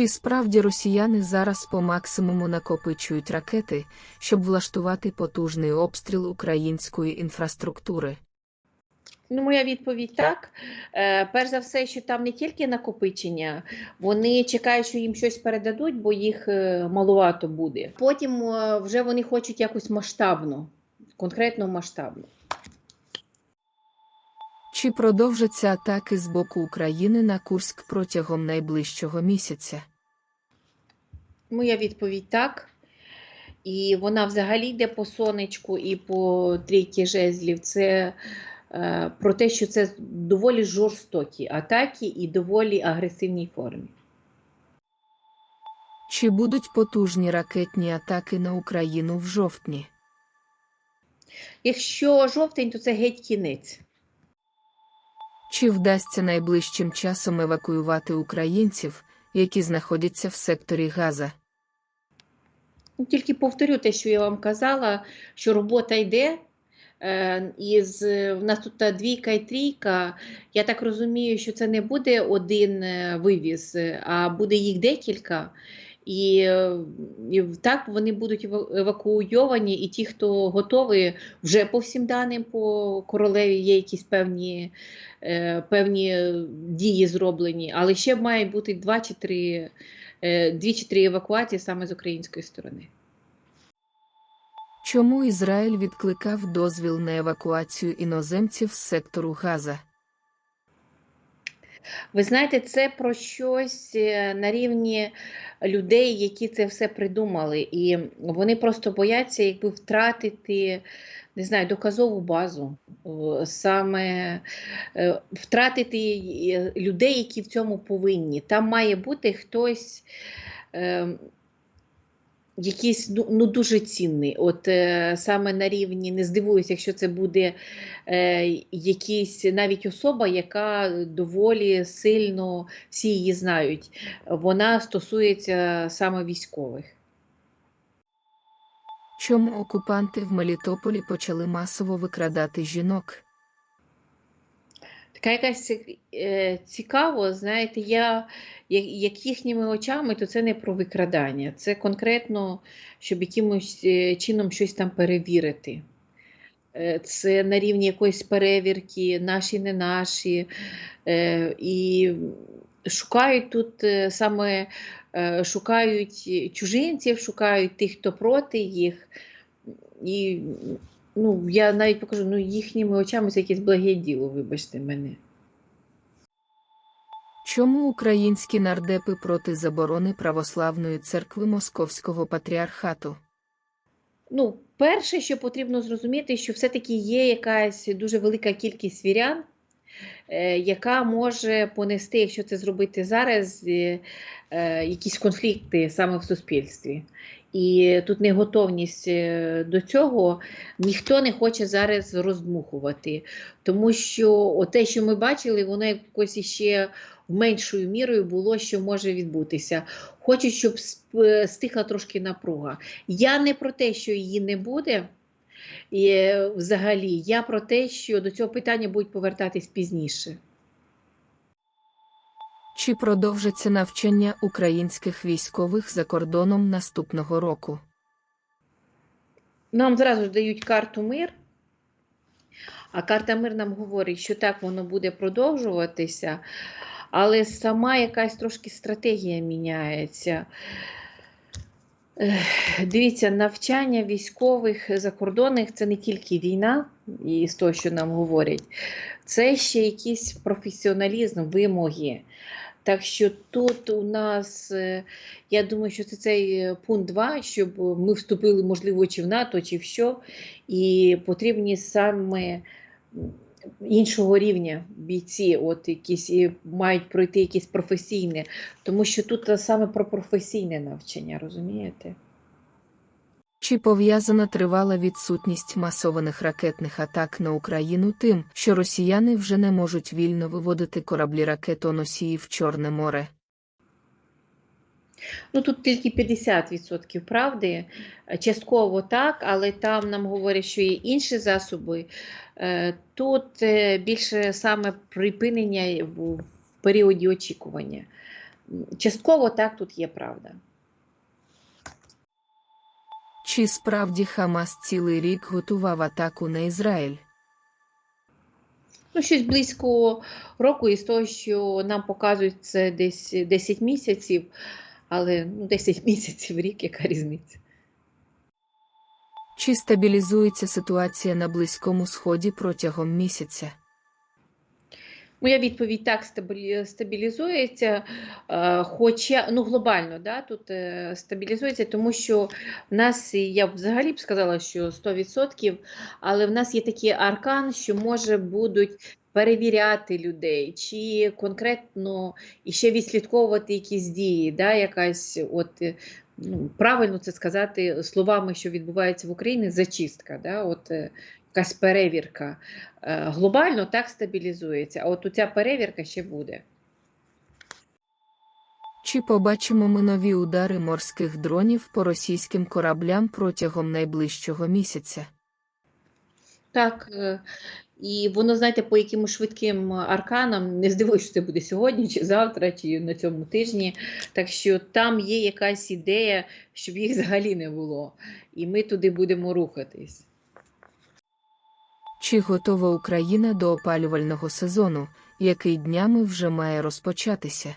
Чи справді росіяни зараз по максимуму накопичують ракети, щоб влаштувати потужний обстріл української інфраструктури? Ну, моя відповідь так. Е, перш за все, що там не тільки накопичення, вони чекають, що їм щось передадуть, бо їх е, малувато буде. Потім е, вже вони хочуть якось масштабно, конкретно масштабно. Чи продовжаться атаки з боку України на Курськ протягом найближчого місяця? Моя відповідь так. І вона взагалі йде по сонечку і по трійки жезлів. Це е, про те, що це доволі жорстокі атаки і доволі агресивній формі. Чи будуть потужні ракетні атаки на Україну в жовтні? Якщо жовтень, то це геть кінець. Чи вдасться найближчим часом евакуювати українців, які знаходяться в секторі Газа? Тільки повторю те, що я вам казала, що робота йде. Е, І з, в нас тут двійка і трійка. Я так розумію, що це не буде один е, вивіз, е, а буде їх декілька. І, е, і так вони будуть евакуйовані, і ті, хто готові, вже по всім даним по королеві є якісь певні, е, певні дії зроблені, але ще має бути два чи три, е, дві чи три евакуації саме з української сторони. Чому Ізраїль відкликав дозвіл на евакуацію іноземців з сектору Газа? Ви знаєте, це про щось е, на рівні людей, які це все придумали. І вони просто бояться якби втратити, не знаю, доказову базу, саме е, втратити е, людей, які в цьому повинні. Там має бути хтось. е, Якийсь ну, ну дуже цінний, от саме на рівні не здивуюся, якщо це буде якийсь навіть особа, яка доволі сильно всі її знають. Вона стосується саме військових. Чому окупанти в Мелітополі почали масово викрадати жінок? Така якась е, цікаво, знаєте, я як, їхніми очами, то це не про викрадання, це конкретно, щоб якимось е, чином щось там перевірити. Е, Це на рівні якоїсь перевірки, наші, не наші. І шукають тут е, саме е, шукають чужинців, шукають тих, хто проти їх. І ну, я навіть покажу, ну, їхніми очами це якесь благе діло, вибачте мене. Чому українські нардепи проти заборони православної церкви Московського патріархату? Ну, перше, що потрібно зрозуміти, що все-таки є якась дуже велика кількість вірян, яка може понести, якщо це зробити зараз, е, е, якісь конфлікти саме в суспільстві. І тут неготовність е, до цього ніхто не хоче зараз роздмухувати. Тому що те, що ми бачили, воно якось іще меншою мірою було, що може відбутися. Хочуть, щоб стихла трошки напруга. Я не про те, що її не буде. І, взагалі, я про те, що до цього питання будуть повертатись пізніше. Чи продовжиться навчання українських військових за кордоном наступного року? Нам зразу ж дають карту мир, а карта мир нам говорить, що так воно буде продовжуватися, але сама якась трошки стратегія міняється. Дивіться, навчання військових закордонних це не тільки війна, і з того, що нам говорять, це ще якийсь професіоналізм, вимоги. Так що тут у нас, е, я думаю, що це цей е, пункт 2, щоб ми вступили, можливо, чи в НАТО, чи в що, і потрібні саме іншого рівня бійці, от якісь і мають пройти якесь професійне, тому що тут е, саме про професійне навчання, розумієте? Чи пов'язана тривала відсутність масованих ракетних атак на Україну тим, що росіяни вже не можуть вільно виводити кораблі ракетоносії в Чорне море? Ну тут тільки 50% правди. Е, Частково так, але там нам говорять, що є інші засоби. Е, Тут е, більше саме припинення в в періоді очікування. частково так тут є правда. Чи справді Хамас цілий рік готував атаку на Ізраїль? Ну, щось близько року, із того, що нам показують це десь 10 місяців, але ну, 10 місяців рік, яка різниця? Чи стабілізується ситуація на Близькому Сході протягом місяця? Моя відповідь так стабілі- стабілізується, е, хоча ну глобально да, тут е, стабілізується, тому що в нас, я взагалі б сказала, що 100%, але в нас є такий аркан, що може будуть перевіряти людей, чи конкретно іще відслідковувати якісь дії, да, якась от. Ну, правильно це сказати словами, що відбувається в Україні, зачистка, да, от, е, якась перевірка. Е, Глобально так стабілізується, а от оця перевірка ще буде. Чи побачимо ми нові удари морських дронів по російським кораблям протягом найближчого місяця? Так, е, і воно, знаєте, по якимось швидким арканам, не здивуюсь, що це буде сьогодні, чи завтра, чи на цьому тижні. Так що там є якась ідея, щоб їх взагалі не було. І ми туди будемо рухатись. Чи готова Україна до опалювального сезону, який днями вже має розпочатися?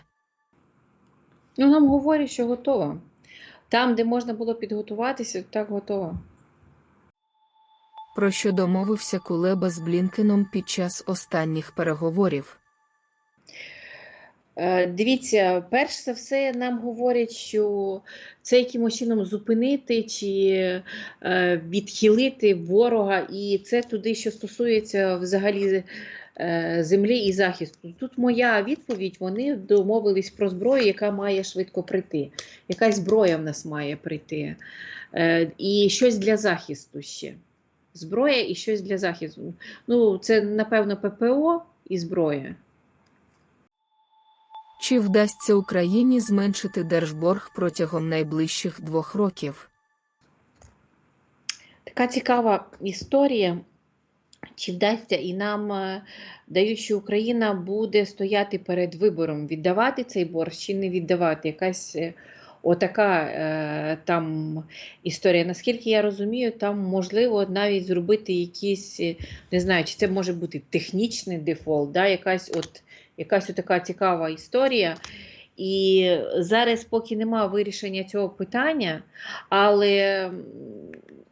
Ну, нам говорять, що готова. Там, де можна було підготуватися, так готова. Про що домовився Кулеба з Блінкеном під час останніх переговорів? Е, Дивіться, перш за все, нам говорять, що це якимось чином зупинити чи е, відхилити ворога, і це туди, що стосується взагалі е, землі і захисту. Тут моя відповідь: вони домовились про зброю, яка має швидко прийти. Якась зброя в нас має прийти. І щось для захисту ще. Зброя і щось для захисту. Ну, це, напевно, ППО і зброя. Чи вдасться Україні зменшити держборг протягом найближчих двох років? Така цікава історія. Чи вдасться і нам е, дають, що Україна буде стояти перед вибором, віддавати цей борг чи не віддавати. Якась е, отака е, там історія. Наскільки я розумію, там можливо навіть зробити якісь, е, не знаю, чи це може бути технічний дефолт, да? якась от якась така цікава історія. І зараз, поки немає вирішення цього питання, але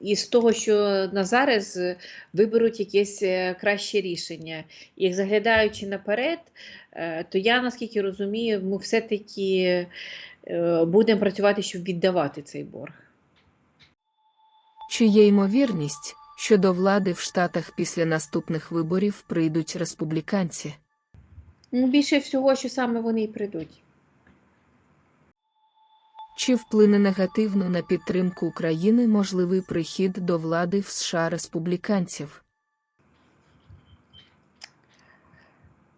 із того, що на зараз е, виберуть якесь е, краще рішення. І заглядаючи наперед, то я наскільки розумію, ми все-таки будемо працювати, щоб віддавати цей борг. Чи є ймовірність, що до влади в Штатах після наступних виборів прийдуть республіканці? Ну, більше всього, що саме вони і прийдуть. Чи вплине негативно на підтримку України можливий прихід до влади в США республіканців?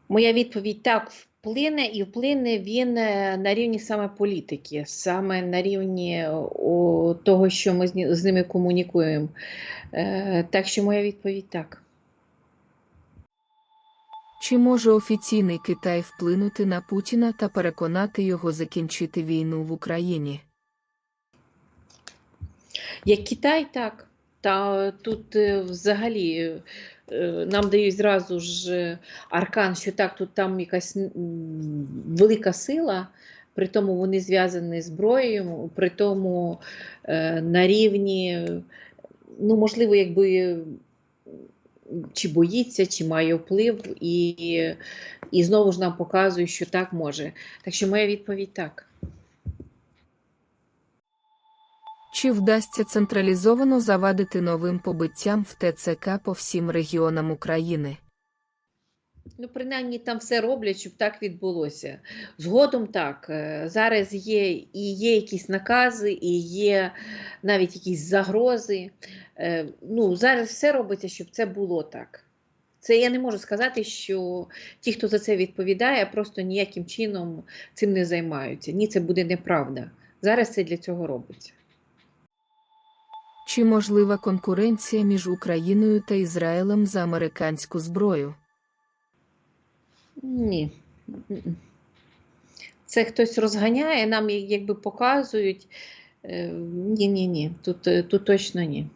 Моя відповідь так вплине, і вплине він е, на рівні саме політики, саме на рівні о, того, що ми з ними комунікуємо. Е, Так що моя відповідь так. Чи може офіційний Китай вплинути на Путіна та переконати його закінчити війну в Україні? Як Китай, так. Та тут е, взагалі е, нам дають зразу ж е, аркан, що так, тут там якась велика сила, при тому вони зв'язані зброєю, при тому е, на рівні, ну, можливо, якби чи боїться, чи має вплив, і, і знову ж нам показує, що так може. Так що моя відповідь так. Чи вдасться централізовано завадити новим побиттям в ТЦК по всім регіонам України? Ну, принаймні там все роблять, щоб так відбулося. Згодом так. е, Зараз є і є якісь накази, і є навіть якісь загрози. Е, Ну, зараз все робиться, щоб це було так. Це я не можу сказати, що ті, хто за це відповідає, просто ніяким чином цим не займаються. Ні, це буде неправда. Зараз це для цього робиться. Чи можлива конкуренція між Україною та Ізраїлем за американську зброю? Ні. Це хтось розганяє, нам якби показують. Ні, ні, ні, тут, е, тут точно ні.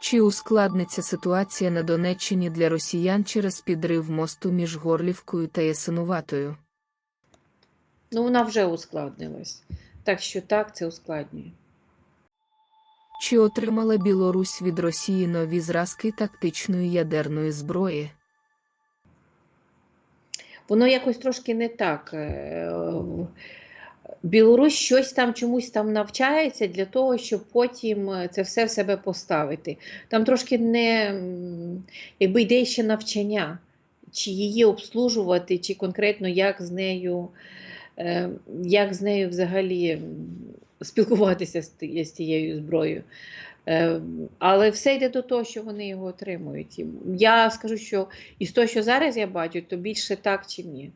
Чи ускладниться ситуація на Донеччині для росіян через підрив мосту між Горлівкою та Ясинуватою? Ну, вона вже ускладнилась. Так що так, це ускладнює. Чи отримала Білорусь від Росії нові зразки тактичної ядерної зброї? Воно якось трошки не так. Е, Білорусь щось там чомусь там навчається для того, щоб потім е, це все в себе поставити. Там трошки не якби йде ще навчання, чи її обслужувати, чи конкретно як з нею, е, як з нею взагалі спілкуватися з тією зброєю. Е, Але все йде до того, що вони його отримують. Я скажу, що із того, що зараз я бачу, то більше так чи ні.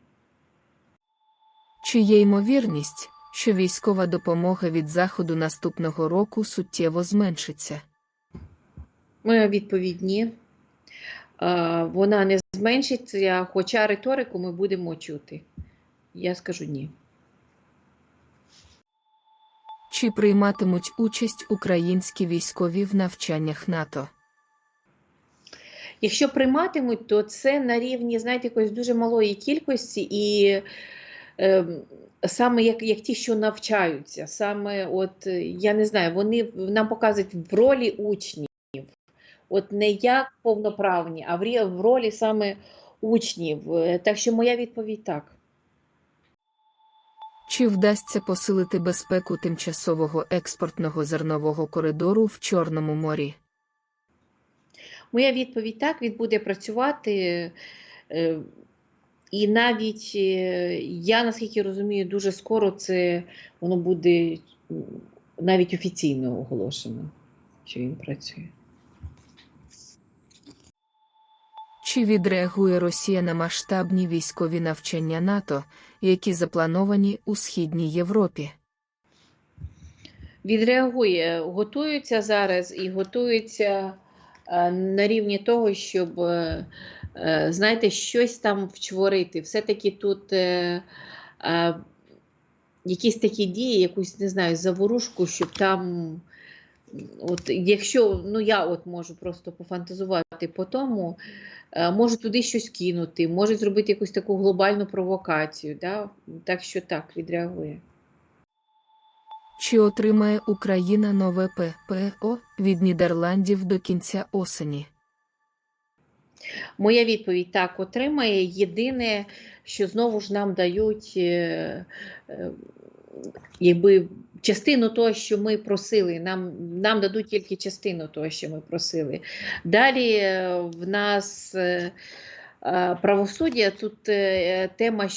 Чи є ймовірність, що військова допомога від Заходу наступного року суттєво зменшиться? Моя відповідь ні. Е, Вона не зменшиться, хоча риторику ми будемо чути. Я скажу ні. Чи прийматимуть участь українські військові в навчаннях НАТО? Якщо прийматимуть, то це на рівні, знаєте, якоїсь дуже малої кількості, і е, саме як, як ті, що навчаються, саме от е, я не знаю, вони нам показують в ролі учнів, от не як повноправні, а в, ролі саме учнів. Е, Так що моя відповідь так. Чи вдасться посилити безпеку тимчасового експортного зернового коридору в Чорному морі? Моя відповідь так, він буде працювати. е, І навіть е, я, наскільки розумію, дуже скоро це воно буде навіть офіційно оголошено, що він працює. Чи відреагує Росія на масштабні військові навчання НАТО, які заплановані у Східній Європі? Відреагує, готуються зараз і готуються е, на рівні того, щоб, е, е, знаєте, щось там вчворити. Все-таки тут якісь такі дії, якусь, не знаю, заворушку, щоб там. От, якщо ну я от можу просто пофантазувати по тому, е, можу туди щось кинути, можуть зробити якусь таку глобальну провокацію. Да? Так що так, відреагує. Чи отримає Україна нове ППО від Нідерландів до кінця осені? Моя відповідь так отримає. Єдине, що знову ж нам дають е, е, якби, частину того, що ми просили. Нам, нам дадуть тільки частину того, що ми просили. Далі е, в нас е, е, правосуддя, тут тема,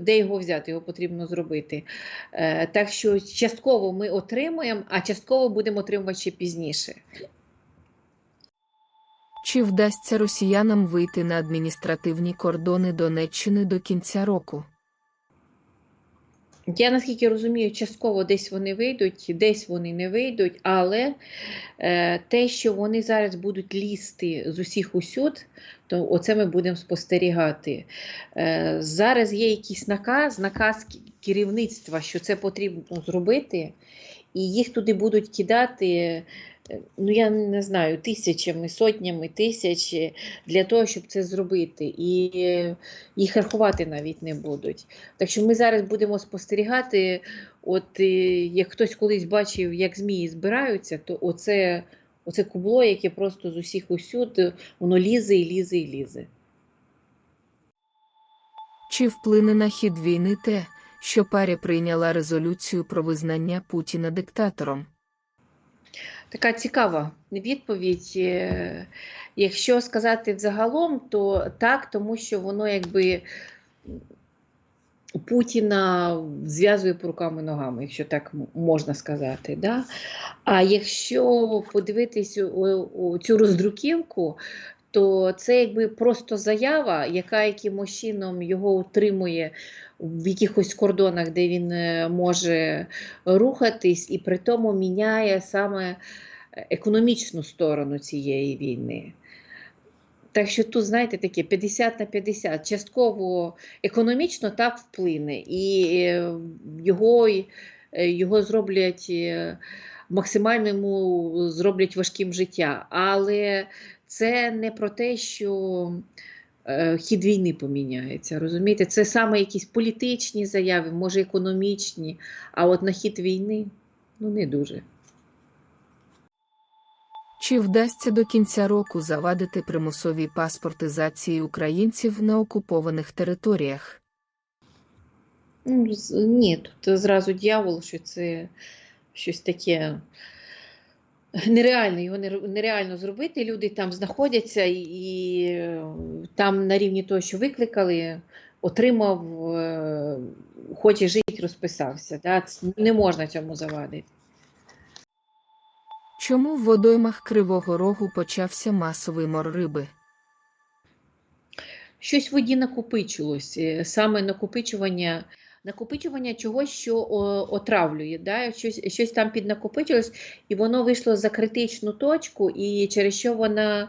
де його взяти, його потрібно зробити. Так що частково ми отримуємо, а частково будемо отримувати ще пізніше. Чи вдасться росіянам вийти на адміністративні кордони Донеччини до кінця року? Я наскільки розумію, частково десь вони вийдуть, десь вони не вийдуть, але е, те, що вони зараз будуть лізти з усіх усюд, то оце ми будемо спостерігати. Е, зараз є якийсь наказ, наказ керівництва, що це потрібно зробити, і їх туди будуть кидати. Ну, я не знаю, тисячами, сотнями тисяч е, для того, щоб це зробити. І е, їх рахувати навіть не будуть. Так що ми зараз будемо спостерігати, от е, як хтось колись бачив, як змії збираються, то оце, оце кубло, яке просто з усіх усюд, воно лізе і лізе і лізе. Чи вплине на хід війни те, що парі прийняла резолюцію про визнання Путіна диктатором? Така цікава відповідь. Е, Якщо сказати взагалом, то так, тому що воно якби Путіна зв'язує по рукам і ногами, якщо так можна сказати. Да? А якщо подивитись цю роздруківку, то це якби просто заява, яка якимось чином його утримує в якихось кордонах, де він е, може рухатись, і при тому міняє саме економічну сторону цієї війни. Так що тут, знаєте, таке 50 на 50. Частково економічно так вплине, і е, його, е, його зроблять е, максимально йому зроблять важким життя. Але це не про те, що е, хід війни поміняється. Розумієте, це саме якісь політичні заяви, може економічні, а от на хід війни ну не дуже. Чи вдасться до кінця року завадити примусовій паспортизації українців на окупованих територіях? Ну, ні, тут зразу дьявол, що це щось таке нереально, його нереально зробити. Люди там знаходяться і, і е, там на рівні того, що викликали, отримав, е, хоче жити, розписався. Да? Не можна цьому завадити. Чому в водоймах Кривого Рогу почався масовий мор риби? Щось в воді накопичилось, е, саме накопичування. Накопичування чогось, що отравлює, да? щось, щось там піднакопичилось, і воно вийшло за критичну точку, і через що вона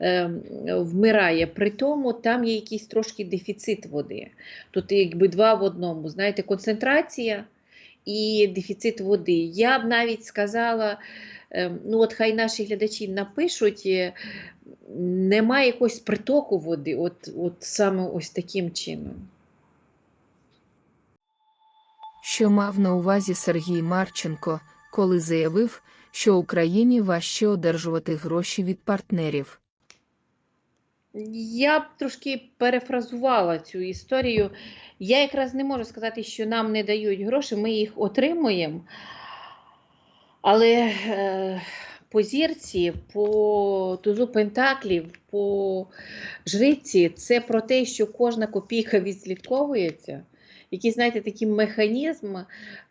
е, вмирає. При тому там є якийсь трошки дефіцит води. Тут якби два в одному. Знаєте, концентрація і дефіцит води. Я б навіть сказала, е, ну от хай наші глядачі напишуть, е, немає якогось притоку води, от, от саме ось таким чином. Що мав на увазі Сергій Марченко, коли заявив, що Україні важче одержувати гроші від партнерів? Я б трошки перефразувала цю історію. Я якраз не можу сказати, що нам не дають гроші, ми їх отримуємо. Але е, по зірці, по тузу пентаклів, по жриці, це про те, що кожна копійка відслідковується. Який, знаєте, такий механізм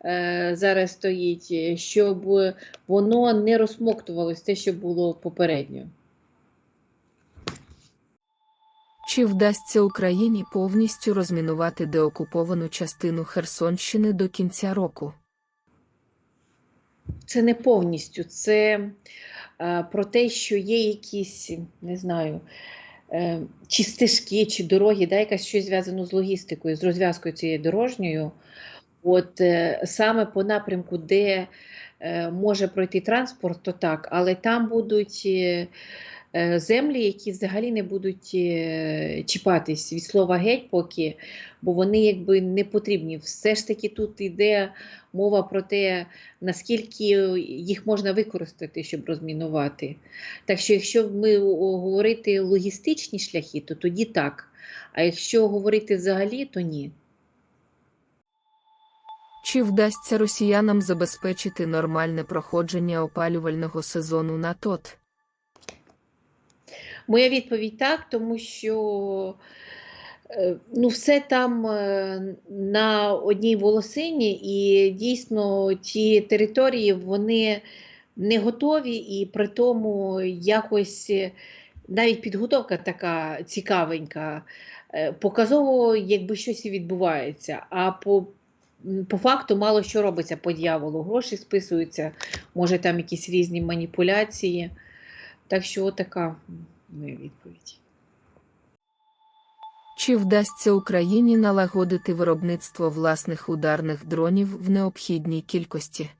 е, зараз стоїть, щоб воно не розсмоктувалось те, що було попередньо. Чи вдасться Україні повністю розмінувати деокуповану частину Херсонщини до кінця року? Це не повністю, це е, про те, що є якісь, не знаю, чи стежки, чи дороги, да, якась щось зв'язано з логістикою, з розв'язкою цією дорожньою. От е, саме по напрямку, де е, може пройти транспорт, то так, але там будуть е, е, землі, які взагалі не будуть е, чіпатись від слова геть поки, бо вони якби не потрібні. Все ж таки тут йде мова про те, наскільки їх можна використати, щоб розмінувати. Так що, якщо ми говорити логістичні шляхи, то тоді так. А якщо говорити взагалі, то ні. Чи вдасться росіянам забезпечити нормальне проходження опалювального сезону на ТОТ? Моя відповідь так, тому що е, ну, все там е, на одній волосині, і дійсно ті території вони не готові, і при тому якось е, навіть підготовка така цікавенька. Показово, якби щось і відбувається. А по, по факту мало що робиться по дьяволу. Гроші списуються, може там якісь різні маніпуляції. Так що така моя відповідь. Чи вдасться Україні налагодити виробництво власних ударних дронів в необхідній кількості?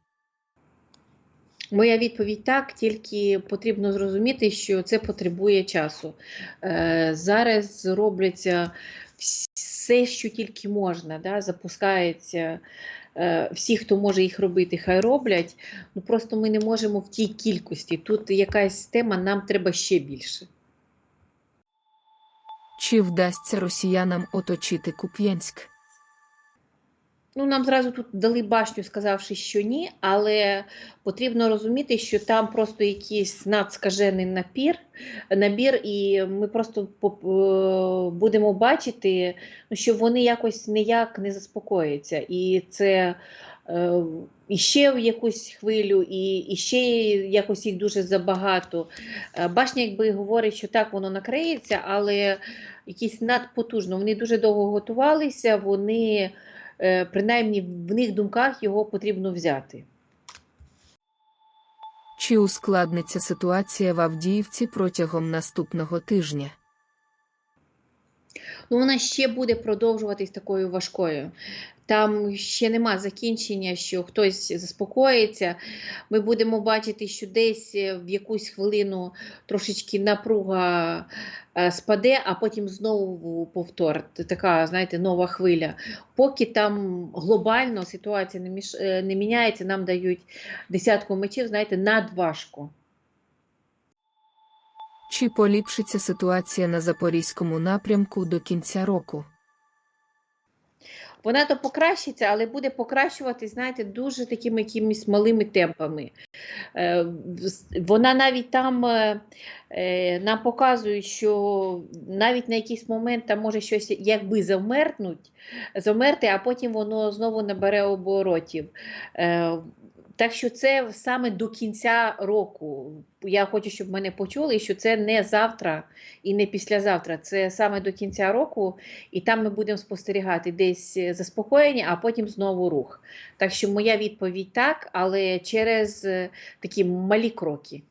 Моя відповідь так, тільки потрібно зрозуміти, що це потребує часу. Е, зараз робляться все, що тільки можна, да, запускається. е, Всі, хто може їх робити, хай роблять. Ну просто ми не можемо в тій кількості. Тут якась тема, нам треба ще більше. Чи вдасться росіянам оточити Куп'янськ? Ну, нам зразу тут дали башню, сказавши, що ні, але потрібно розуміти, що там просто якийсь надскажений напір, набір, і ми просто е, будемо бачити, ну, що вони якось ніяк не заспокояться. І це іще в якусь хвилю, і, і ще якось їх дуже забагато. Е, Башня, якби говорить, що так воно накриється, але якісь надпотужно. Вони дуже довго готувалися, вони е, принаймні в них думках його потрібно взяти. Чи ускладниться ситуація в Авдіївці протягом наступного тижня? Ну, вона ще буде продовжуватись такою важкою. Там ще нема закінчення, що хтось заспокоїться. Ми будемо бачити, що десь е, в якусь хвилину трошечки напруга е, спаде, а потім знову повтор. Така, знаєте, нова хвиля. Поки там глобально ситуація не, е, не міняється, нам дають десятку мечів, знаєте, надважко. Чи поліпшиться ситуація на запорізькому напрямку до кінця року? Вона то покращиться, але буде покращувати, знаєте, дуже такими якимись малими темпами. Е, Вона навіть там е, е, нам показує, що навіть на якийсь момент там може щось якби завмерти, а потім воно знову набере оборотів. Так що це саме до кінця року. Я хочу, щоб мене почули, що це не завтра і не післязавтра. Це саме до кінця року, і там ми будемо спостерігати десь е, заспокоєння, а потім знову рух. Так що моя відповідь так, але через е, такі малі кроки.